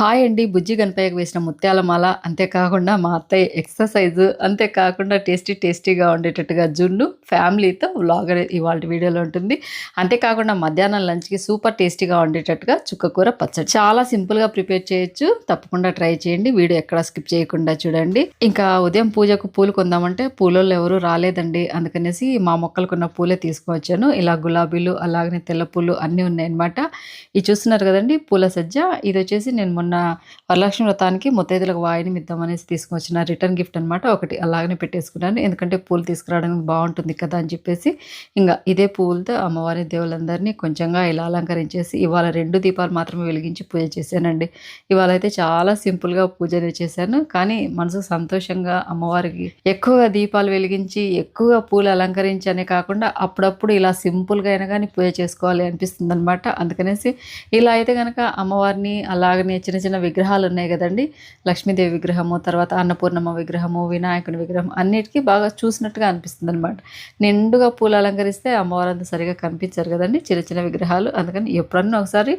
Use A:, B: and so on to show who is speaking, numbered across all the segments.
A: Hi అండి బుజ్జి గణపయ్యకు వేసిన ముత్యాల మాల అంతేకాకుండా మా అత్తయ్య ఎక్సర్సైజ్. అంతేకాకుండా టేస్టీ టేస్టీగా ఉండేటట్టుగా జున్ను ఫ్యామిలీతో వ్లాగర్ ఇవాళ వీడియోలో ఉంటుంది. అంతేకాకుండా మధ్యాహ్నం లంచ్కి సూపర్ టేస్టీగా ఉండేటట్టుగా చుక్కకూర పచ్చడి. చాలా సింపుల్గా ప్రిపేర్ చేయొచ్చు. తప్పకుండా ట్రై చేయండి. వీడియో ఎక్కడ స్కిప్ చేయకుండా చూడండి. ఇంకా ఉదయం పూజకు పూలు కొందామంటే పూలలో ఎవరు రాలేదండి. అందుకనేసి మా మొక్కలకున్న పూలే తీసుకువచ్చాను. ఇలా గులాబీలు అలాగనే తెల్ల పూలు అన్నీ ఉన్నాయన్నమాట. ఇది చూస్తున్నారు కదండి పూల సజ్జ. ఇది వచ్చేసి నేను మొన్న వరలక్ష్మి వ్రతానికి ముత్తైదులకు వాయిని మిద్దం అనేసి తీసుకొచ్చిన రిటర్న్ గిఫ్ట్ అనమాట ఒకటి. అలాగనే పెట్టేసుకున్నాను. ఎందుకంటే పూలు తీసుకురావడానికి బాగుంటుంది కదా అని చెప్పేసి ఇంకా ఇదే పూలతో అమ్మవారి దేవులందరినీ కొంచెంగా ఇలా అలంకరించేసి ఇవాళ రెండు దీపాలు మాత్రమే వెలిగించి పూజ చేశానండి. ఇవాళ అయితే చాలా సింపుల్గా పూజ చేశాను. కానీ మనసు సంతోషంగా అమ్మవారికి ఎక్కువగా దీపాలు వెలిగించి ఎక్కువగా పూలు అలంకరించి అనే కాకుండా అప్పుడప్పుడు ఇలా సింపుల్గా అయినా కానీ పూజ చేసుకోవాలి అనిపిస్తుంది అనమాట అందుకనేసి ఇలా అయితే కనుక అమ్మవారిని అలాగనే చిన్న చిన్న విగ్రహాలు ఉన్నాయి కదండి. లక్ష్మీదేవి విగ్రహము తర్వాత అన్నపూర్ణమ్మ విగ్రహము వినాయకుని విగ్రహం అన్నిటికీ బాగా చూసినట్టుగా అనిపిస్తుంది అనమాట నిండుగా పూలు అలంకరిస్తే అమ్మవారు అంత సరిగా కనిపించారు కదండి చిన్న చిన్న విగ్రహాలు. అందుకని ఎప్పుడన్నా ఒకసారి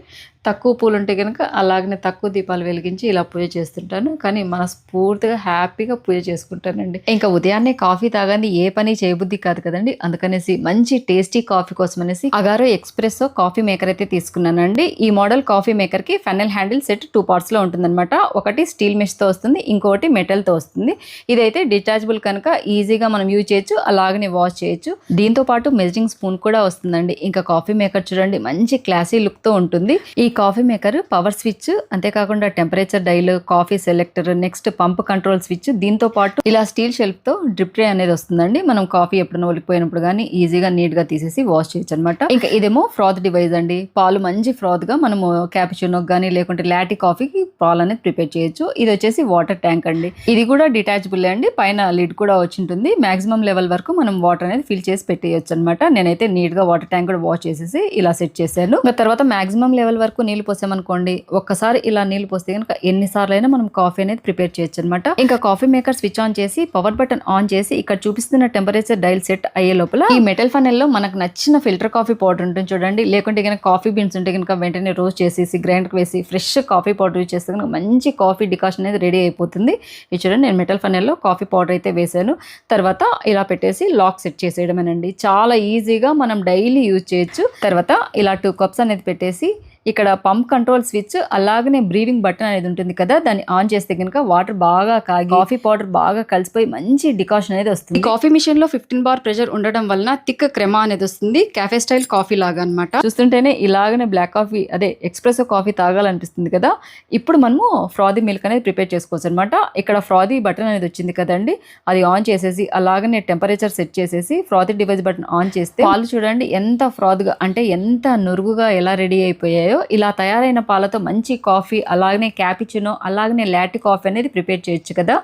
A: తక్కువ పూలు ఉంటే కనుక అలాగనే తక్కువ దీపాలు వెలిగించి ఇలా పూజ చేస్తుంటాను. కానీ మనస్ఫూర్తిగా హ్యాపీగా పూజ చేసుకుంటానండి. ఇంకా ఉదయాన్నే కాఫీ తాగానే ఏ పని చేయబుద్ధి కాదు కదండి. అందుకనేసి మంచి టేస్టీ కాఫీ కోసం అనేసి అగారో ఎక్స్ప్రెస్ కాఫీ మేకర్ అయితే తీసుకున్నానండి. ఈ మోడల్ కాఫీ మేకర్కి ఫెనల్ హ్యాండిల్ సెట్ టూ పార్ట్స్లో ఉంటుందన్నమాట. ఒకటి స్టీల్ మెష్తో వస్తుంది ఇంకొకటి మెటల్తో వస్తుంది. ఇదైతే డిటాచబుల్ కనుక ఈజీగా మనం యూజ్ చేయొచ్చు అలాగనే వాష్ చేయొచ్చు. దీంతో పాటు మెజరింగ్ స్పూన్ కూడా వస్తుందండి. ఇంకా కాఫీ మేకర్ చూడండి మంచి క్లాసీ లుక్తో ఉంటుంది. ఈ కాఫీ మేకర్ పవర్ స్విచ్ అంతేకాకుండా temperature dial coffee selector next pump control switch దీంతో పాటు ఇలా స్టీల్ షెల్ఫ్తో డ్రిప్ ట్రే అనేది వస్తుందండి. మనం కాఫీ ఎప్పుడైనా ఒలిపోయినప్పుడు కానీ ఈజీగా నీట్గా తీసేసి వాష్ చేయొచ్చు అనమాట ఇంకా ఇదేమో ఫ్రాత్ డివైస్ అండి. పాలు మంచి ఫ్రాత్గా మనము క్యాపిచినో కానీ లేకుంటే లాటి కాఫీ కాఫీకి పాలు అనేది ప్రిపేర్ చేయొచ్చు. ఇది వచ్చేసి వాటర్ ట్యాంక్ అండి. ఇది కూడా డిటాచబుల్ అండి. పైన లిడ్ కూడా వచ్చి ఉంటుంది మాక్సిమం లెవెల్ వరకు మనం వాటర్ అనేది ఫిల్ చేసి పెట్టేయచ్చు అనమాట నేనైతే నీట్గా వాటర్ ట్యాంక్ కూడా వాష్ చేసేసి ఇలా సెట్ చేశాను. ఇంకా తర్వాత మాక్సిమం లెవెల్ వరకు నీళ్ళు పోసామనుకోండి ఒక్కసారి ఇలా నీళ్ళు పోస్తే కనుక ఎన్నిసార్లు అయినా మనం కాఫీ అనేది ప్రిపేర్ చేయొచ్చు అనమాట ఇంకా కాఫీ మేకర్ స్విచ్ ఆన్ చేసి పవర్ బటన్ ఆన్ చేసి ఇక్కడ చూపిస్తున్న టెంపరేచర్ డైల్ సెట్ అయ్యే లోపల ఈ మెటల్ ఫనెల్లో మనకు నచ్చిన ఫిల్టర్ కాఫీ పౌడర్ ఉంటుంది చూడండి. లేకుంటే కనుక కాఫీ బీన్స్ ఉంటే కనుక వెంటనే రోస్ట్ చేసేసి గ్రైండర్ వేసి ఫ్రెష్ కాఫీ పౌడర్ యూజ్ చేస్తే కనుక మంచి కాఫీ డికాషన్ అనేది రెడీ అయిపోతుంది. ఇది చూడండి నేను మెటల్ ఫనెల్లో కాఫీ పౌడర్ అయితే వేసాను తర్వాత ఇలా పెట్టేసి లాక్ సెట్ చేసేయడమేనండి. చాలా ఈజీగా మనం డైలీ యూజ్ చేయొచ్చు. తర్వాత ఇలా టూ కప్స్ అనేది పెట్టేసి ఇక్కడ పంప్ కంట్రోల్ స్విచ్ అలాగనే బ్రీవింగ్ బటన్ అనేది ఉంటుంది కదా దాన్ని ఆన్ చేస్తే కనుక వాటర్ బాగా కాగి కాఫీ పౌడర్ బాగా కలిసిపోయి మంచి డికాషన్ అనేది వస్తుంది. కాఫీ మిషన్లో ఫిఫ్టీన్ బార్ ప్రెషర్ ఉండడం వలన థిక్ క్రెమా అనేది వస్తుంది. కాఫే స్టైల్ కాఫీ లాగా అనమాట చూస్తుంటేనే ఇలాగనే బ్లాక్ కాఫీ అదే ఎక్స్ప్రెస్ కాఫీ తాగాలనిపిస్తుంది కదా. ఇప్పుడు మనము ఫ్రాదీ మిల్క్ అనేది ప్రిపేర్ చేసుకోవచ్చు అనమాట ఇక్కడ ఫ్రాదీ బటన్ అనేది వచ్చింది కదండి అది ఆన్ చేసేసి అలాగనే టెంపరేచర్ సెట్ చేసేసి ఫ్రాదీ డివైస్ బటన్ ఆన్ చేస్తే పాలు చూడండి ఎంత ఫ్రాద్గా అంటే ఎంత నురుగుగా ఎలా రెడీ అయిపోయాయో ఇలా తయారైన పాలతో మంచి కాఫీ అలాగనే క్యాపిచినో అలాగనే లాటి కాఫీ అనేది ప్రిపేర్ చేయొచ్చు కదా.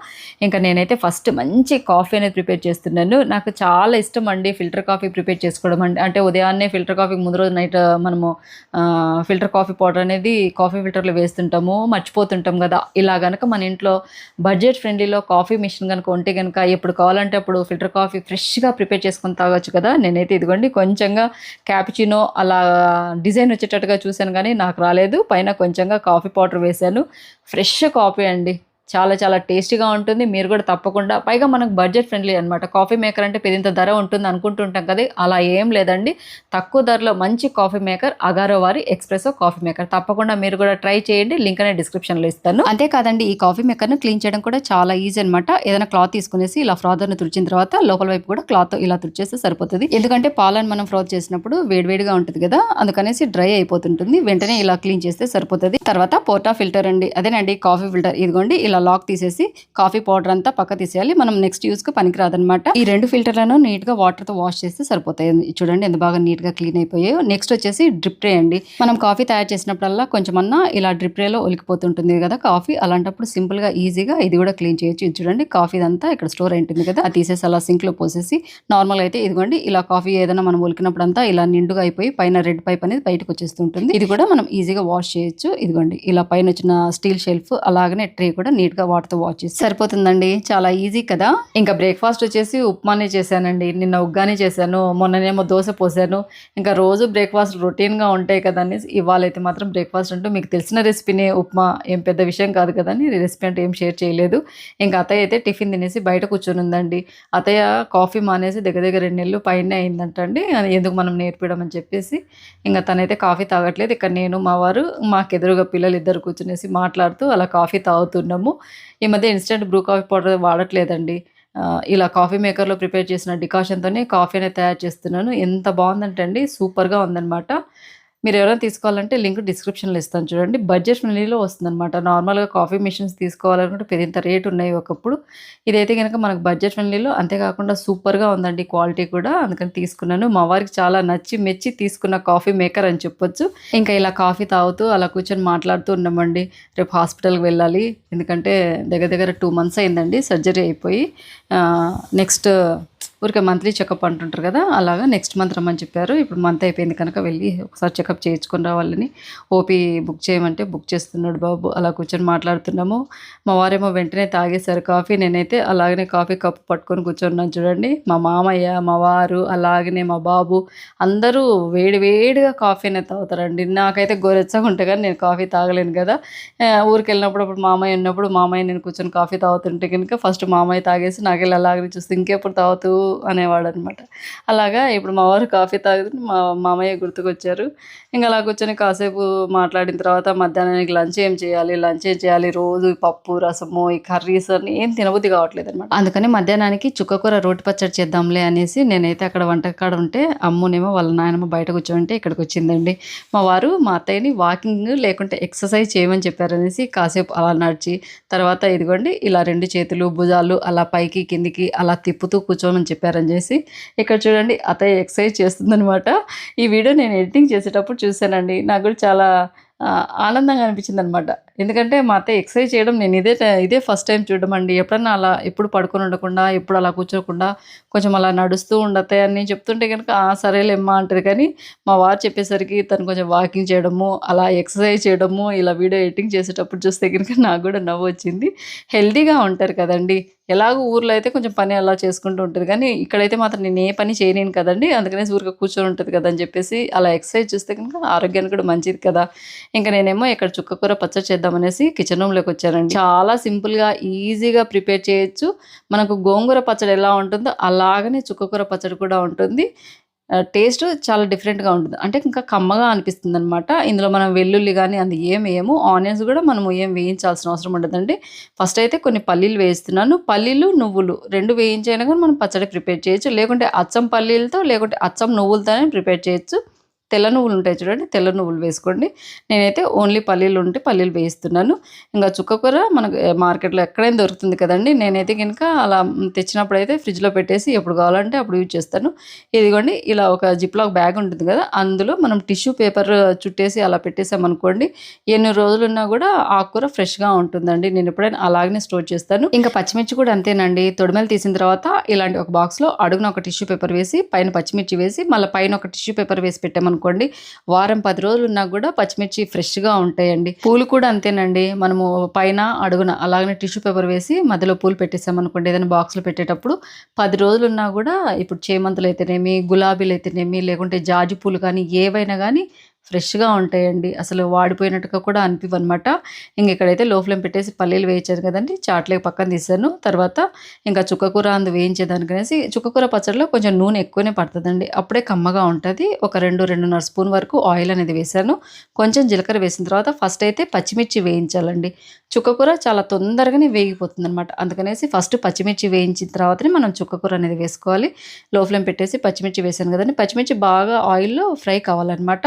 A: ఇంకా నేనైతే ఫస్ట్ మంచి కాఫీ అనేది ప్రిపేర్ చేస్తున్నాను. నాకు చాలా ఇష్టం అండి ఫిల్టర్ కాఫీ ప్రిపేర్ చేసుకోవడం అండి అంటే ఉదయాన్నే ఫిల్టర్ కాఫీ ముందు రోజు నైట్ మనము ఫిల్టర్ కాఫీ పౌడర్ అనేది కాఫీ ఫిల్టర్లో వేస్తుంటాము మర్చిపోతుంటాం కదా. ఇలా కనుక మన ఇంట్లో బడ్జెట్ ఫ్రెండ్లీలో కాఫీ మిషన్ కనుక ఉంటే కనుక ఎప్పుడు కావాలంటే అప్పుడు ఫిల్టర్ కాఫీ ఫ్రెష్గా ప్రిపేర్ చేసుకొని తాగొచ్చు కదా. నేనైతే ఇదిగోండి కొంచెంగా క్యాపిచినో అలా డిజైన్ వచ్చేటట్టుగా చూశాను కానీ నాకు రాలేదు. పైన కొంచెంగా కాఫీ పౌడర్ వేశాను. ఫ్రెష్ కాఫీ అండి. చాలా చాలా టేస్టీగా ఉంటుంది. మీరు కూడా తప్పకుండా పైగా మనకు బడ్జెట్ ఫ్రెండ్లీ అనమాట కాఫీ మేకర్ అంటే పెద్ద ధర ఉంటుంది అనుకుంటుంటాం కదా అలా ఏం లేదండి. తక్కువ ధరలో మంచి కాఫీ మేకర్ అగారో వారి ఎక్స్ప్రెసో కాఫీ మేకర్. తప్పకుండా మీరు కూడా ట్రై చేయండి లింక్ అనే డిస్క్రిప్షన్లో ఇస్తాను. అంతేకాదండి ఈ కాఫీ మేకర్ను క్లీన్ చేయడం కూడా చాలా ఈజీ అనమాట ఏదైనా క్లాత్ తీసుకునేసి ఇలా ఫ్రాదర్ని తుడిచిన తర్వాత లోపల వైపు కూడా క్లాత్ ఇలా తుడిచేస్తే సరిపోతుంది. ఎందుకంటే పాలను మనం ఫ్రోజ్ చేసినప్పుడు వేడివేడిగా ఉంటుంది కదా అందుకనేసి డ్రై అయిపోతుంటుంది. వెంటనే ఇలా క్లీన్ చేస్తే సరిపోతుంది. తర్వాత పోర్టా ఫిల్టర్ అండి. అదేనండి కాఫీ ఫిల్టర్. ఇదిగోండి ఇలా లాక్ తీసేసి కాఫీ పౌడర్ అంతా పక్క తీసేయాలి. మనం నెక్స్ట్ యూస్కి పనికిరాదనమాట ఈ రెండు ఫిల్టర్లను నీట్గా వాటర్తో వాష్ చేస్తే సరిపోతాయి. చూడండి ఎంత బాగా నీట్గా క్లీన్ అయిపోయాయో. నెక్స్ట్ వచ్చేసి డ్రిప్ ట్రే అండి. మనం కాఫీ తయారు చేసినప్పుడల్లా కొంచెమన్నా ఇలా డ్రిప్ ట్రేలో ఒలికిపోతుంటుంది కదా కాఫీ. అలాంటప్పుడు సింపుల్గా ఈజీగా ఇది కూడా క్లీన్ చేయొచ్చు. ఇది చూడండి కాఫీ అంతా ఇక్కడ స్టోర్ అయి ఉంటుంది కదా. అది తీసేసి అలా సింక్లో పోసేసి నార్మల్ అయితే ఇదిగోండి ఇలా కాఫీ ఏదైనా మనం ఒలికినప్పుడు అంతా ఇలా నిండుగా అయిపోయి పైన రెడ్ పైప్ అనేది బయటకు వచ్చేస్తుంటుంది. ఇది కూడా మనం ఈజీగా వాష్ చేయొచ్చు. ఇదిగోండి ఇలా పైన వచ్చిన స్టీల్ షెల్ఫ్ అలాగనే ట్రే కూడా నీట్ నీట్గా వాటర్తో వాష్ చేసి సరిపోతుందండి. చాలా ఈజీ కదా. ఇంకా బ్రేక్ఫాస్ట్ వచ్చేసి ఉప్మానే చేశానండి. నిన్న ఉగ్గానే చేశాను. మొన్ననేమో దోశ పోసాను. ఇంకా రోజు బ్రేక్ఫాస్ట్ రొటీన్గా ఉంటాయి కదా అని ఇవాళ అయితే మాత్రం బ్రేక్ఫాస్ట్ అంటూ మీకు తెలిసిన రెసిపీనే ఉప్మా ఏం పెద్ద విషయం కాదు కదా అని రెసిపీ అంటే ఏం షేర్ చేయలేదు. ఇంకా అత్తయ్య అయితే టిఫిన్ తినేసి బయట కూర్చొని ఉందండి. అత్తయ్య కాఫీ మానేసి దగ్గర దగ్గర రెండు నెలలు పైన అయిందంట అండి అది ఎందుకు మనం నేర్పడం అని చెప్పేసి ఇంకా తనైతే కాఫీ తాగట్లేదు. ఇక్కడ నేను మా వారు మాకు ఎదురుగా పిల్లలు ఇద్దరు కూర్చునేసి మాట్లాడుతూ అలా కాఫీ తాగుతున్నాము. ఈ మధ్య ఇన్స్టెంట్ బ్రూ కాఫీ పౌడర్ వాడట్లేదండి. ఇలా కాఫీ మేకర్లో ప్రిపేర్ చేసిన డికాషన్తోనే కాఫీ అనేది తయారు చేస్తున్నాను. ఎంత బాగుందంటే అండి సూపర్గా ఉందన్నమాట. మీరు ఎవరైనా తీసుకోవాలంటే లింక్ డిస్క్రిప్షన్లో ఇస్తాను చూడండి. బడ్జెట్ ఫ్రెండ్లీలో వస్తుందన్నమాట. నార్మల్గా కాఫీ మిషన్స్ తీసుకోవాలనుకుంటే పెద్ద రేట్ ఉన్నాయి ఒకప్పుడు. ఇదైతే కనుక మనకు బడ్జెట్ ఫ్రెండ్లీలో అంతేకాకుండా సూపర్గా ఉందండి క్వాలిటీ కూడా. అందుకని తీసుకున్నాను. మా వారికి చాలా నచ్చి మెచ్చి తీసుకున్న కాఫీ మేకర్ అని చెప్పొచ్చు. ఇంకా ఇలా కాఫీ తాగుతూ అలా కూర్చొని మాట్లాడుతూ ఉన్నామండి. రేపు హాస్పిటల్కి వెళ్ళాలి. ఎందుకంటే దగ్గర దగ్గర టూ మంత్స్ అయిందండి. సర్జరీ అయిపోయి నెక్స్ట్ ఊరికే మంత్లీ చెకప్ అంటుంటారు కదా అలాగా నెక్స్ట్ మంత్ రమ్మని చెప్పారు. ఇప్పుడు మంత్ అయిపోయింది కనుక వెళ్ళి ఒకసారి చెకప్ చేయించుకొని రావాలని ఓపీ బుక్ చేయమంటే బుక్ చేస్తున్నాడు బాబు. అలా కూర్చొని మాట్లాడుతున్నాము. మా వారేమో వెంటనే తాగేశారు కాఫీ. నేనైతే అలాగనే కాఫీ కప్పు పట్టుకొని కూర్చున్నాను చూడండి. మా మామయ్య మా వారు అలాగనే మా బాబు అందరూ వేడి వేడిగా కాఫీ అనేది తాగుతారండి. నాకైతే గోరెచ్చగా ఉంటే కానీ నేను కాఫీ తాగలేను కదా. ఊరికి వెళ్ళినప్పుడు అప్పుడు మామయ్య ఉన్నప్పుడు మామయ్య నేను కూర్చొని కాఫీ తాగుతుంటే కనుక ఫస్ట్ మామయ్య తాగేసి నాకు వెళ్ళి అలాగనే చూస్తే ఇంకెప్పుడు తాగుతూ అనేవాడు అనమాట అలాగా ఇప్పుడు మా వారు కాఫీ తాగుతుంటే మా మామయ్య గుర్తుకొచ్చారు. ఇంకా అలా కూర్చొని కాసేపు మాట్లాడిన తర్వాత మధ్యాహ్నానికి లంచ్ ఏం చేయాలి లంచ్ ఏం చేయాలి రోజు పప్పు రసము ఈ కర్రీస్ అని ఏం తినబుద్ధి కావట్లేదు అనమాట అందుకని మధ్యాహ్నానికి చుక్కకూర రోటి పచ్చడి చేద్దాంలే అనేసి నేనైతే అక్కడ వంటకాడ ఉంటే అమ్మునేమో వాళ్ళ నాయనమ్మ బయట కూర్చోంటే ఇక్కడికి వచ్చిందండి. మా వారు మా అత్తయ్యని వాకింగ్ లేకుంటే ఎక్సర్సైజ్ చేయమని చెప్పారనేసి కాసేపు అలా నడిచి తర్వాత ఇదిగోండి ఇలా రెండు చేతులు భుజాలు అలా పైకి కిందికి అలా తిప్పుతూ కూర్చోమని చెప్పారని చేసి ఇక్కడ చూడండి అతయ్య ఎక్సర్సైజ్ చేస్తుందనమాట ఈ వీడియో నేను ఎడిటింగ్ చేసేటప్పుడు చూశానండి. నాకు కూడా చాలా ఆనందంగా అనిపించింది అనమాట ఎందుకంటే మా అత్తయ్య ఎక్సర్సైజ్ చేయడం నేను ఇదే ఇదే ఫస్ట్ టైం చూడడం అండి ఎప్పుడన్నా అలా ఎప్పుడు పడుకొని ఉండకుండా ఎప్పుడు అలా కూర్చోకుండా కొంచెం అలా నడుస్తూ ఉండతాయి అని చెప్తుంటే కనుక సరేలేమ్మా అంటారు. కానీ మా వారు చెప్పేసరికి తను కొంచెం వాకింగ్ చేయడము అలా ఎక్సర్సైజ్ చేయడము ఇలా వీడియో ఎడిటింగ్ చేసేటప్పుడు చూస్తే కనుక నాకు కూడా నవ్వు వచ్చింది. హెల్తీగా ఉంటారు కదండి. ఎలాగో ఊర్లో అయితే కొంచెం పని అలా చేసుకుంటూ ఉంటుంది కానీ ఇక్కడైతే మాత్రం నేను ఏ పని చేయలేను కదండి. అందుకనే ఊరికి కూర్చొని ఉంటుంది కదా అని చెప్పేసి అలా ఎక్సర్సైజ్ చేస్తే కనుక ఆరోగ్యానికి కూడా మంచిది కదా. ఇంకా నేనేమో ఇక్కడ చుక్కకూర పచ్చడి చేద్దామనేసి కిచెన్ రూమ్లోకి వచ్చానండి. చాలా సింపుల్గా ఈజీగా ప్రిపేర్ చేయొచ్చు. మనకు గోంగూర పచ్చడి ఎలా ఉంటుందో అలాగనే చుక్కకూర పచ్చడి కూడా ఉంటుంది. టేస్ట్ చాలా డిఫరెంట్గా ఉంటుంది. అంటే ఇంకా కమ్మగా అనిపిస్తుంది అనమాట ఇందులో మనం వెల్లుల్లి కానీ అది ఏం వేయము. ఆనియన్స్ కూడా మనం ఏం వేయించాల్సిన అవసరం ఉండదండి. ఫస్ట్ అయితే కొన్ని పల్లీలు వేస్తున్నాను పల్లీలు నువ్వులు రెండు వేయించైనా కానీ మనం పచ్చడి ప్రిపేర్ చేయొచ్చు. లేకుంటే అచ్చం పల్లీలతో లేకుంటే అచ్చం నువ్వులతోనే ప్రిపేర్ చేయొచ్చు. తెల్ల నువ్వులు ఉంటాయి చూడండి తెల్ల నువ్వులు వేసుకోండి. నేనైతే ఓన్లీ పల్లీలు ఉంటే పల్లీలు వేయిస్తున్నాను. ఇంకా చుక్కకూర మనకు మార్కెట్లో ఎక్కడైనా దొరుకుతుంది కదండి. నేనైతే కనుక అలా తెచ్చినప్పుడు అయితే ఫ్రిడ్జ్లో పెట్టేసి ఎప్పుడు కావాలంటే అప్పుడు యూజ్ చేస్తాను. ఇదిగోండి ఇలా ఒక జిప్లాక్ బ్యాగ్ ఉంటుంది కదా అందులో మనం టిష్యూ పేపర్ చుట్టేసి అలా పెట్టేసామనుకోండి ఎన్ని రోజులున్నా కూడా ఆకుకూర ఫ్రెష్గా ఉంటుందండి. నేను ఎప్పుడైనా అలాగనే స్టోర్ చేస్తాను. ఇంకా పచ్చిమిర్చి కూడా అంతేనండి. తొడిమెలు తీసిన తర్వాత ఇలాంటి ఒక బాక్స్లో అడుగున ఒక టిష్యూ పేపర్ వేసి పైన పచ్చిమిర్చి వేసి మళ్ళీ పైన ఒక టిష్యూ పేపర్ వేసి అనుకోండి. వారం పది రోజులు ఉన్నా కూడా పచ్చిమిర్చి ఫ్రెష్గా ఉంటాయండి. పూలు కూడా అంతేనండి. మనము పైన అడుగున అలాగనే టిష్యూ పేపర్ వేసి మధ్యలో పూలు పెట్టేసామనుకోండి. ఏదైనా బాక్స్లో పెట్టేటప్పుడు పది రోజులు ఉన్నా కూడా ఇప్పుడు చేమంతులు అయితేనేమి గులాబీలు అయితేనేమి లేకుంటే జాజి పూలు కానీ ఏవైనా కానీ ఫ్రెష్గా ఉంటాయండి. అసలు వాడిపోయినట్టుగా కూడా అనిపివన్నమాట ఇంక ఇక్కడైతే లో ఫ్లేమ్ పెట్టేసి పల్లీలు వేయించాను కదండి. చాట్లకి పక్కన తీసాను. తర్వాత ఇంకా చుక్కకూర అందు వేయించేదానికనేసి చుక్కకూర పచ్చడిలో కొంచెం నూనె ఎక్కువనే పడుతుందండి. అప్పుడే కమ్మగా ఉంటుంది. ఒక రెండు రెండున్నర స్పూన్ వరకు ఆయిల్ అనేది వేసాను. కొంచెం జీలకర్ర వేసిన తర్వాత ఫస్ట్ అయితే పచ్చిమిర్చి వేయించాలండి. చుక్కకూర చాలా తొందరగానే వేగిపోతుంది అనమాట అందుకనేసి ఫస్ట్ పచ్చిమిర్చి వేయించిన తర్వాతనే మనం చుక్కకూర అనేది వేసుకోవాలి. లో ఫ్లేమ్ పెట్టేసి పచ్చిమిర్చి వేసాను కదండి. పచ్చిమిర్చి బాగా ఆయిల్లో ఫ్రై కావాలన్నమాట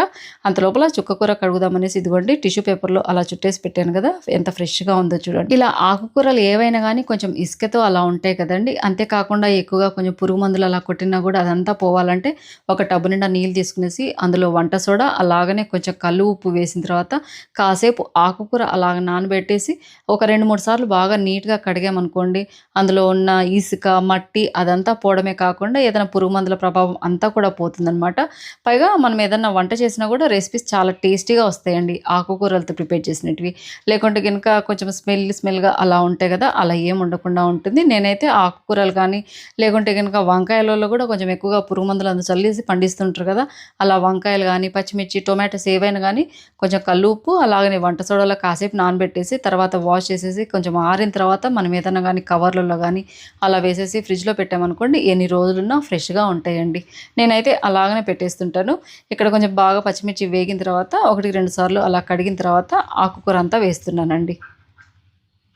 A: అంత లోపల చుక్కకూర కడుగుదామనేసి ఇదిగోండి టిష్యూ పేపర్లో అలా చుట్టేసి పెట్టాను కదా ఎంత ఫ్రెష్గా ఉందో చూడండి. ఇలా ఆకుకూరలు ఏవైనా కానీ కొంచెం ఇసుకతో అలా ఉంటాయి కదండి. అంతేకాకుండా ఎక్కువగా కొంచెం పురుగు మందులు అలా కొట్టినా కూడా అదంతా పోవాలంటే ఒక టబ్బు నిండా నీళ్ళు తీసుకునేసి అందులో వంట సోడా అలాగనే కొంచెం కళ్ళు ఉప్పు వేసిన తర్వాత కాసేపు ఆకుకూర అలాగ నానబెట్టేసి ఒక రెండు మూడు సార్లు బాగా నీట్గా కడిగామనుకోండి అందులో ఉన్న ఇసుక మట్టి అదంతా పోవడమే కాకుండా ఏదైనా పురుగు మందుల ప్రభావం అంతా కూడా పోతుందన్నమాట. పైగా మనం ఏదైనా వంట చేసినా కూడా రెసిపీస్ చాలా టేస్టీగా వస్తాయండి. ఆకుకూరలతో ప్రిపేర్ చేసినవి లేకుంటే కనుక కొంచెం స్మెల్ స్మెల్గా అలా ఉంటాయి కదా అలా ఏం ఉండకుండా ఉంటుంది. నేనైతే ఆకుకూరలు కానీ లేకుంటే కనుక వంకాయలలో కూడా కొంచెం ఎక్కువగా పురుగు మందులు అందు చల్లేసి పండిస్తుంటారు కదా అలా వంకాయలు కానీ పచ్చిమిర్చి టొమాటోస్ ఏవైనా కానీ కొంచెం కల్లుప్పు అలాగనే వంట సోడాలో కాసేపు నానబెట్టేసి తర్వాత వాష్ చేసేసి కొంచెం ఆరిన తర్వాత మనం ఏదైనా కానీ కవర్లలో కానీ అలా వేసేసి ఫ్రిడ్జ్లో పెట్టామనుకోండి ఎన్ని రోజులున్నా ఫ్రెష్గా ఉంటాయండి. నేనైతే అలాగనే పెట్టేస్తుంటాను. ఇక్కడ కొంచెం బాగా పచ్చిమిర్చి వేగిన తర్వాత ఒకటికి రెండు సార్లు అలా కడిగిన తర్వాత ఆకుకూర అంతా వేస్తున్నానండి.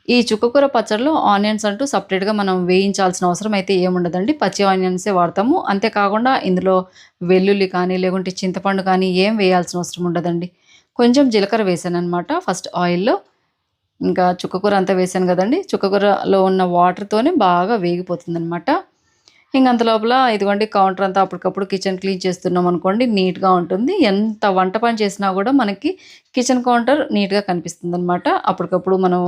A: ఈ చుక్కకూర పచ్చడిలో ఆనియన్స్ అంటూ సపరేట్గా మనం వేయించాల్సిన అవసరం అయితే ఏముండదండి పచ్చి ఆనియన్సే వాడతాము. అంతేకాకుండా ఇందులో వెల్లుల్లి కానీ లేకుంటే చింతపండు కానీ ఏం వేయాల్సిన అవసరం ఉండదండి. కొంచెం జీలకర్ర వేసాను అనమాట ఫస్ట్ ఆయిల్లో ఇంకా చుక్కకూర అంతా వేసాను కదండి. చుక్కకూరలో ఉన్న వాటర్తోనే బాగా వేగిపోతుంది అనమాట ఇంక అంత లోపల ఇదిగోండి కౌంటర్ అంతా అప్పటికప్పుడు కిచెన్ క్లీన్ చేస్తున్నాం అనుకోండి నీట్గా ఉంటుంది. ఎంత వంట పని చేసినా కూడా మనకి కిచెన్ కౌంటర్ నీట్గా కనిపిస్తుంది అనమాట అప్పటికప్పుడు మనం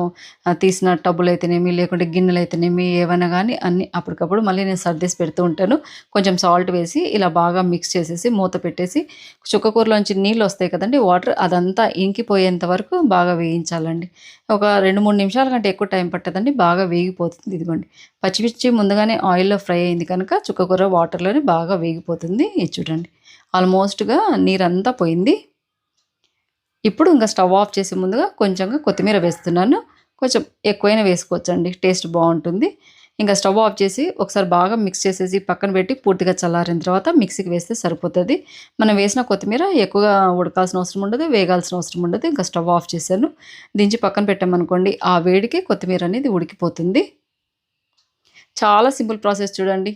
A: తీసిన టబ్బులు అయితేనేమి లేకుంటే గిన్నెలు అయితేనేమి ఏవైనా కానీ అన్ని అప్పటికప్పుడు మళ్ళీ నేను సర్దేసి పెడుతూ ఉంటాను. కొంచెం సాల్ట్ వేసి ఇలా బాగా మిక్స్ చేసేసి మూత పెట్టేసి చుక్కకూరలోంచి నీళ్ళు వస్తాయి కదండి వాటర్ అదంతా ఇంకిపోయేంత వరకు బాగా వేయించాలండి. ఒక రెండు మూడు నిమిషాల కంటే ఎక్కువ టైం పట్టదండి బాగా వేగిపోతుంది ఇదిగోండి. పచ్చిమిర్చి ముందుగానే ఆయిల్లో ఫ్రై అయింది కనుక చుక్కకూర వాటర్లోనే బాగా వేగిపోతుంది. ఇది చూడండి. ఆల్మోస్ట్గా నీరంతా పోయింది. ఇప్పుడు ఇంకా స్టవ్ ఆఫ్ చేసే ముందుగా కొంచెంగా కొత్తిమీర వేస్తున్నాను. కొంచెం ఎక్కువైనా వేసుకోవచ్చండి. టేస్ట్ బాగుంటుంది. ఇంకా స్టవ్ ఆఫ్ చేసి ఒకసారి బాగా మిక్స్ చేసేసి పక్కన పెట్టి పూర్తిగా చల్లారిన తర్వాత మిక్సీకి వేస్తే సరిపోతుంది. మనం వేసిన కొత్తిమీర ఎక్కువగా ఉడకాల్సిన అవసరం ఉండదు వేగాల్సిన అవసరం ఉండదు. ఇంకా స్టవ్ ఆఫ్ చేశాను. దించి పక్కన పెట్టామనుకోండి ఆ వేడికి కొత్తిమీర అనేది ఉడికిపోతుంది. చాలా సింపుల్ ప్రాసెస్ చూడండి.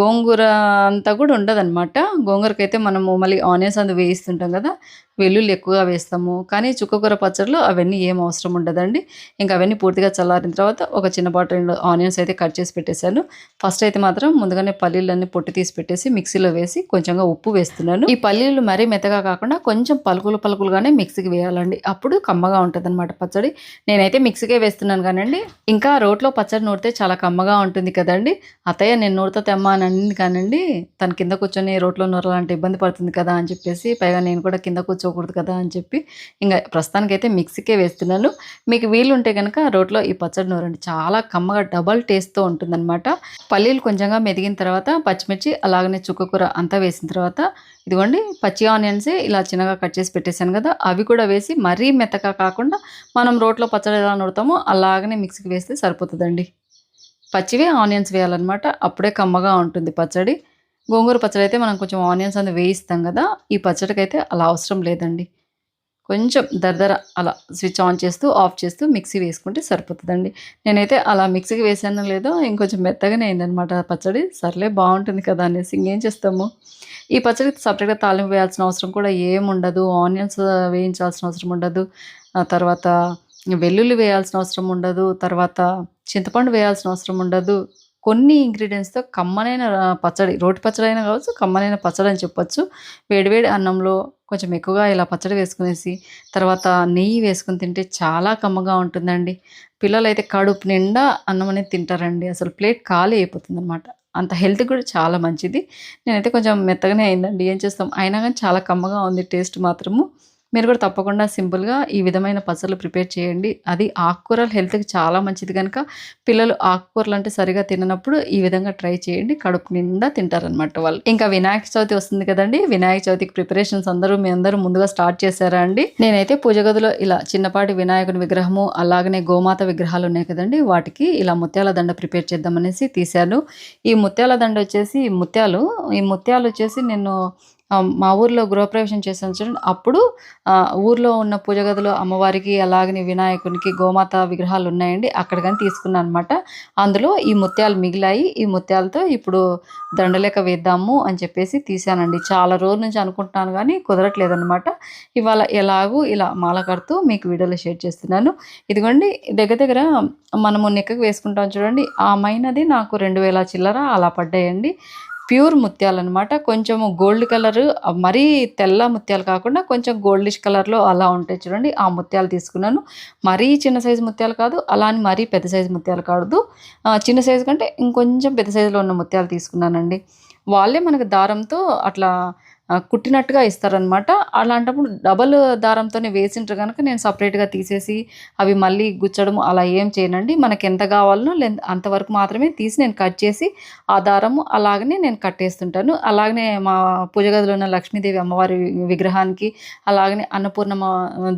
A: గోంగూర అంతా కూడా ఉండదన్నమాట. గోంగూరకైతే మనము మళ్ళీ ఆనియన్స్ అందు వేయిస్తుంటాం కదా. వెల్లుల్లి ఎక్కువగా వేస్తాము. కానీ చుక్కకూర పచ్చడిలో అవన్నీ ఏం అవసరం ఉండదండి. ఇంకా అవన్నీ పూర్తిగా చల్లారిన తర్వాత ఒక చిన్న బాటిల్ రెండు ఆనియన్స్ అయితే కట్ చేసి పెట్టేశాను. ఫస్ట్ అయితే మాత్రం ముందుగానే పల్లీలన్నీ పొట్టి తీసి పెట్టేసి మిక్సీలో వేసి కొంచెంగా ఉప్పు వేస్తున్నాను. ఈ పల్లీలు మరీ మెత్తగా కాకుండా కొంచెం పలుకులు పలుకులుగానే మిక్సీకి వేయాలండి. అప్పుడు కమ్మగా ఉంటుంది పచ్చడి. నేనైతే మిక్సీకే వేస్తున్నాను కానండి. ఇంకా రోట్లో పచ్చడి నూరితే చాలా కమ్మగా ఉంటుంది కదండి. అత్తయ్య నేను నూరుతో తెమ్మా అని అనింది కానండి. తన కింద కూర్చొని రోట్లో నూరాలంటే ఇబ్బంది పడుతుంది కదా అని చెప్పేసి పైగా నేను కూడా కింద వేసుకోకూడదు కదా అని చెప్పి ఇంకా ప్రస్తుతానికైతే మిక్సీకే వేస్తున్నాను. మీకు వీలుంటే కనుక రోట్లో ఈ పచ్చడి నూరండి. చాలా కమ్మగా డబల్ టేస్ట్తో ఉంటుందన్నమాట. పల్లీలు కొంచెంగా మెదిగిన తర్వాత పచ్చిమిర్చి అలాగనే చుక్కకూర అంతా వేసిన తర్వాత ఇదిగోండి పచ్చి ఆనియన్స్ ఇలా చిన్నగా కట్ చేసి పెట్టేశాను కదా అవి కూడా వేసి మరీ మెత్తగా కాకుండా మనం రోట్లో పచ్చడి ఎలా నూడతామో అలాగనే మిక్సీకి వేస్తే సరిపోతుందండి. పచ్చివే ఆనియన్స్ వేయాలన్నమాట. అప్పుడే కమ్మగా ఉంటుంది పచ్చడి. గోంగూర పచ్చడి అయితే మనం కొంచెం ఆనియన్స్ అనేది వేయిస్తాం కదా ఈ పచ్చడికి అయితే అలా అవసరం లేదండి. కొంచెం దరదర అలా స్విచ్ ఆన్ చేస్తూ ఆఫ్ చేస్తూ మిక్సీ వేసుకుంటే సరిపోతుందండి. నేనైతే అలా మిక్సీకి వేసానో లేదో ఇంకొంచెం మెత్తగానే అయిందనమాట పచ్చడి. సర్లే బాగుంటుంది కదా అనేసి ఇంకేం చేస్తాము? ఈ పచ్చడికి సపరేట్గా తాలింపు వేయాల్సిన అవసరం కూడా ఏముండదు ఆనియన్స్ వేయించాల్సిన అవసరం ఉండదు. ఆ తర్వాత వెల్లుల్లి వేయాల్సిన అవసరం ఉండదు. తర్వాత చింతపండు వేయాల్సిన అవసరం ఉండదు. కొన్ని ఇంగ్రీడియంట్స్తో కమ్మనైన పచ్చడి రోటి పచ్చడి అయినా కావచ్చు కమ్మనైన పచ్చడి అని చెప్పొచ్చు. వేడివేడి అన్నంలో కొంచెం ఎక్కువగా ఇలా పచ్చడి వేసుకునేసి తర్వాత నెయ్యి వేసుకుని తింటే చాలా కమ్మగా ఉంటుందండి. పిల్లలు అయితే కడుపు నిండా అన్నం అనేది తింటారండి. అసలు ప్లేట్ ఖాళీ అయిపోతుంది అనమాట అంత హెల్త్ కూడా చాలా మంచిది. నేనైతే కొంచెం మెత్తగానే అయిందండి. ఏం చేస్తాం? అయినా కానీ చాలా కమ్మగా ఉంది టేస్ట్ మాత్రము. మీరు కూడా తప్పకుండా సింపుల్గా ఈ విధమైన పచ్చళ్ళు ప్రిపేర్ చేయండి. అది ఆకుకూరలు హెల్త్కి చాలా మంచిది కనుక పిల్లలు ఆకుకూరలు అంటే సరిగా తిననప్పుడు ఈ విధంగా ట్రై చేయండి. కడుపు నిండా తింటారనమాట వాళ్ళు. ఇంకా వినాయక చవితి వస్తుంది కదండి. వినాయక చవితికి ప్రిపరేషన్స్ అందరూ మీ అందరూ ముందుగా స్టార్ట్ చేశారా అండి? నేనైతే పూజ గదిలో ఇలా చిన్నపాటి వినాయకుని విగ్రహము అలాగనే గోమాత విగ్రహాలు ఉన్నాయి కదండి. వాటికి ఇలా ముత్యాల దండ ప్రిపేర్ చేద్దామనేసి తీశాను. ఈ ముత్యాల దండ వచ్చేసి ముత్యాలు ఈ ముత్యాలు వచ్చేసి నేను మా ఊర్లో గృహప్రవేశం చేశాను చూడండి. అప్పుడు ఊర్లో ఉన్న పూజ గదిలో అమ్మవారికి అలాగనే వినాయకునికి గోమాత విగ్రహాలు ఉన్నాయండి. అక్కడ కానీ తీసుకున్నాను అనమాట అందులో ఈ ముత్యాలు మిగిలాయి ఈ ముత్యాలతో ఇప్పుడు దండలేక వేద్దాము అని చెప్పేసి తీసానండి చాలా రోజుల నుంచి అనుకుంటున్నాను కానీ కుదరట్లేదనమాట ఇవాళ ఎలాగూ ఇలా మాల కడుతూ మీకు వీడియోలో షేర్ చేస్తున్నాను. ఇదిగోండి దగ్గర దగ్గర మనము నెక్కకు వేసుకుంటాం చూడండి. ఆ మైనది నాకు రెండు వేల చిల్లర అలా పడ్డాయండి. ప్యూర్ ముత్యాలు అనమాట కొంచెం గోల్డ్ కలర్ మరీ తెల్ల ముత్యాలు కాకుండా కొంచెం గోల్డిష్ కలర్లో అలా ఉంటాయి చూడండి. ఆ ముత్యాలు తీసుకున్నాను. మరీ చిన్న సైజు ముత్యాలు కాదు అలా అని మరీ పెద్ద సైజు ముత్యాలు కాదు. చిన్న సైజు కంటే ఇంకొంచెం పెద్ద సైజులో ఉన్న ముత్యాలు తీసుకున్నానండి. వాళ్ళే మనకు దారంతో అట్లా కుట్టినట్టుగా ఇస్తారనమాట అలాంటప్పుడు డబల్ దారంతోనే వేసింటారు కనుక నేను సపరేట్గా తీసేసి అవి మళ్ళీ గుచ్చడం అలా ఏం చేయనండి. మనకి ఎంత కావాలనో లే అంతవరకు మాత్రమే తీసి నేను కట్ చేసి ఆ దారము అలాగనే నేను కట్టేస్తుంటాను. అలాగనే మా పూజ గదిలో ఉన్న లక్ష్మీదేవి అమ్మవారి విగ్రహానికి అలాగనే అన్నపూర్ణమ్మ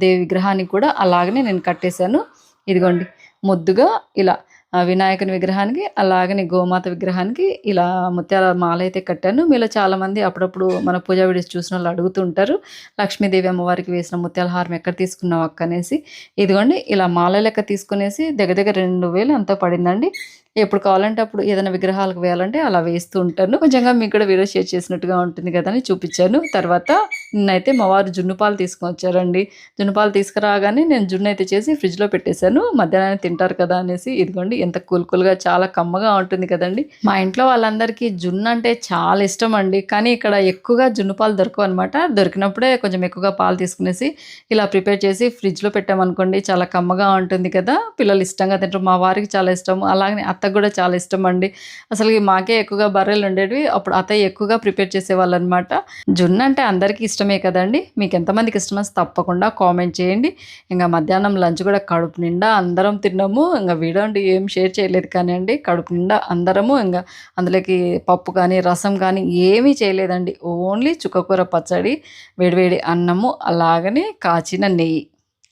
A: దేవి విగ్రహానికి కూడా అలాగనే నేను కట్టేశాను. ఇదిగోండి. ముద్దుగా ఇలా వినాయకుని విగ్రహానికి అలాగని గోమాత విగ్రహానికి ఇలా ముత్యాల మాల అయితే కట్టాను. మీలో చాలామంది అప్పుడప్పుడు మన పూజా వీడియోస్ చూసిన వాళ్ళు అడుగుతుంటారు లక్ష్మీదేవి అమ్మవారికి వేసిన ముత్యాల హారం ఎక్కడ తీసుకున్నావు అక్క అనేసి. ఇదిగోండి ఇలా మాల లెక్క తీసుకునేసి దగ్గర దగ్గర రెండు వేలు అంతా పడిందండి. ఎప్పుడు కావాలంటే అప్పుడు ఏదైనా విగ్రహాలకు వేయాలంటే అలా వేస్తూ ఉంటాను. కొంచెంగా మీకు కూడా వీడియో షేర్ చేసినట్టుగా ఉంటుంది కదా అని చూపించాను. తర్వాత నిన్నైతే మా వారు జున్ను పాలు తీసుకొని వచ్చారండి జున్ను పాలు తీసుకురాగానే నేను జున్ను అయితే చేసి ఫ్రిడ్జ్లో పెట్టేశాను. మధ్యాహ్నం తింటారు కదా అనేసి ఇదిగోండి ఎంత కూల్ కూల్గా చాలా కమ్మగా ఉంటుంది కదండి. మా ఇంట్లో వాళ్ళందరికీ జున్ను అంటే చాలా ఇష్టం అండి. కానీ ఇక్కడ ఎక్కువగా జున్ను పాలు దొరకవు అనమాట దొరికినప్పుడే కొంచెం ఎక్కువగా పాలు తీసుకునేసి ఇలా ప్రిపేర్ చేసి ఫ్రిడ్జ్లో పెట్టామనుకోండి చాలా కమ్మగా ఉంటుంది కదా. పిల్లలు ఇష్టంగా తింటారు. మా వారికి చాలా ఇష్టం అలాగే అత్తకు కూడా చాలా ఇష్టం అండి అసలు మాకే ఎక్కువగా బర్రెలు ఉండేవి అప్పుడు అత్తయ్య ఎక్కువగా ప్రిపేర్ చేసేవాళ్ళు అనమాట జున్ను అంటే అందరికీ ఇష్టమే కదండి. మీకు ఎంతమందికి ఇష్టమో తప్పకుండా కామెంట్ చేయండి. ఇంకా మధ్యాహ్నం లంచ్ కూడా కడుపు నిండా అందరం తిన్నాము. ఇంకా వీడియో అంటే ఏం షేర్ చేయలేదు కానీ అండి కడుపు నిండా అందరము ఇంకా అందులోకి పప్పు కానీ రసం కానీ ఏమీ చేయలేదండి. ఓన్లీ చుక్కకూర పచ్చడి వేడివేడి అన్నము అలాగనే కాచిన నెయ్యి.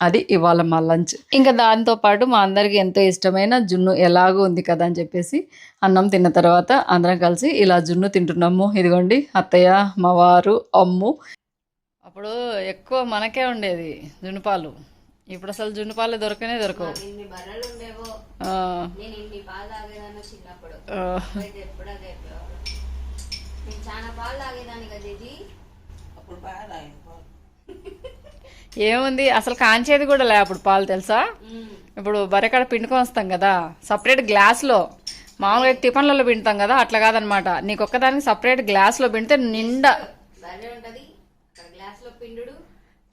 A: అది ఇవాళ మా లంచ్. ఇంకా దాంతో పాటు మా అందరికి ఎంతో ఇష్టమైన జున్ను ఎలాగో ఉంది కదా అని చెప్పేసి అన్నం తిన్న తర్వాత అందరం కలిసి ఇలా జున్ను తింటున్నాము. ఇదిగోండి అత్తయ్య మా వారు అమ్ము. అప్పుడు ఎక్కువ మనకే ఉండేది జున్నుపాలు ఇప్పుడు అసలు జున్నుపాలు దొరకనే దొరకవు.
B: చాలా పాలు తాగేదాన్ని కదా
A: ఏముంది? అసలు కాంచేది కూడా లే అప్పుడు పాలు తెలుసా. ఇప్పుడు బరెకాడ పిండుకొని వస్తాం కదా సపరేట్ గ్లాస్లో. మామూలుగా టిఫన్లలో పిండుతాం కదా అట్లా కాదనమాట. నీకు ఒక్కదానికి సపరేట్ గ్లాస్లో పిండితే నిండా.
B: బర్రె ఉంటది అక్కడ గ్లాస్లో పిండుడు.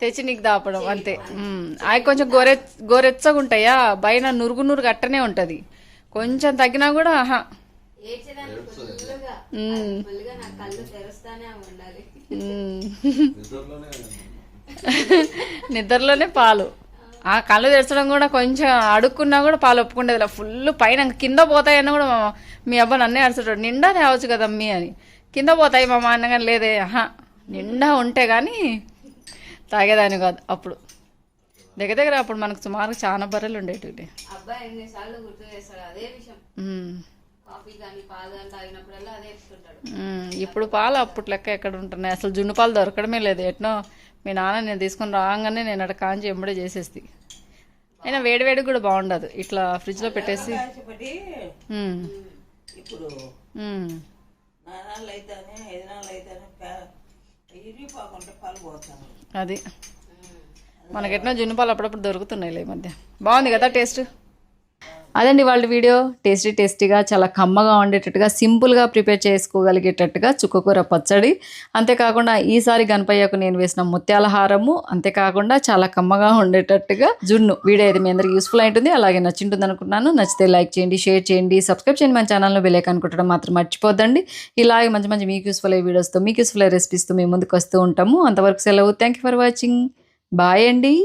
A: తెచ్చి నీకు దాపడం అంతే. అవి కొంచెం గోరె గోరెచ్చగా ఉంటాయా పైన నురుగు నురుగు అట్టనే ఉంటుంది. కొంచెం తగ్గినా కూడా ఆహా.
B: ఉండాలి.
A: నిద్రలోనే పాలు. ఆ కళ్ళు తెరచడం కూడా కొంచెం అడుక్కున్నా కూడా పాలు ఒప్పుకుండేది ఇలా ఫుల్ పైన కింద పోతాయని కూడా మా- అబ్బా నన్నే అరుచుతాడు నిండా తేవచ్చు కదా అమ్మి అని. కింద పోతాయి మా అన్నగాని లేదే. ఆహా నిండా ఉంటే కానీ తాగేదాన్ని కాదు అప్పుడు. దగ్గర దగ్గర అప్పుడు మనకు సుమారు చాలా బర్రెలు ఉండేటివి.
B: కానీ కానీ
A: ఇప్పుడు పాలు అప్పుడు లెక్క ఎక్కడ ఉంటున్నాయి? అసలు జున్ను పాలు దొరకడమే లేదు. ఎట్నో మీ నాన్న నేను తీసుకొని రాగానే నేను అక్కడ కాంచి ఎంబడే చేసేసి అయినా వేడి వేడి కూడా బాగుండదు. ఇట్లా ఫ్రిడ్జ్లో పెట్టేసి.
C: ఇప్పుడు
A: అది. జున్ను పాలు అప్పుడప్పుడు దొరుకుతున్నాయి ఈ మధ్య. బాగుంది కదా టేస్ట్? అదండి వాళ్ళ వీడియో. టేస్టీ టేస్టీగా చాలా కమ్మగా ఉండేటట్టుగా సింపుల్గా ప్రిపేర్ చేసుకోగలిగేటట్టుగా చుక్కకూర పచ్చడి. అంతేకాకుండా ఈసారి గణపయ్యకు నేను వేసిన ముత్యాల హారము అంతేకాకుండా చాలా కమ్మగా ఉండేటట్టుగా జున్ను. వీడియో అయితే మీ అందరికి యూస్ఫుల్ ఉంటుంది అలాగే నచ్చింటుంది అనుకున్నాను నచ్చితే లైక్ చేయండి షేర్ చేయండి సబ్స్క్రైబ్ చేయండి మన ఛానల్లో బెల్ అనుకుంటడం మాత్రం మర్చిపోద్దండి. ఇలాగే మంచి మంచి మీకు యూస్ఫుల్ అయ్యే వీడియోస్తో మీకు యూస్ఫుల్ అయ్యే రెసిపీస్తో మేము ముందుకు వస్తూ ఉంటాము. అంతవరకు సెలవు. Thank you for watching bye అండి.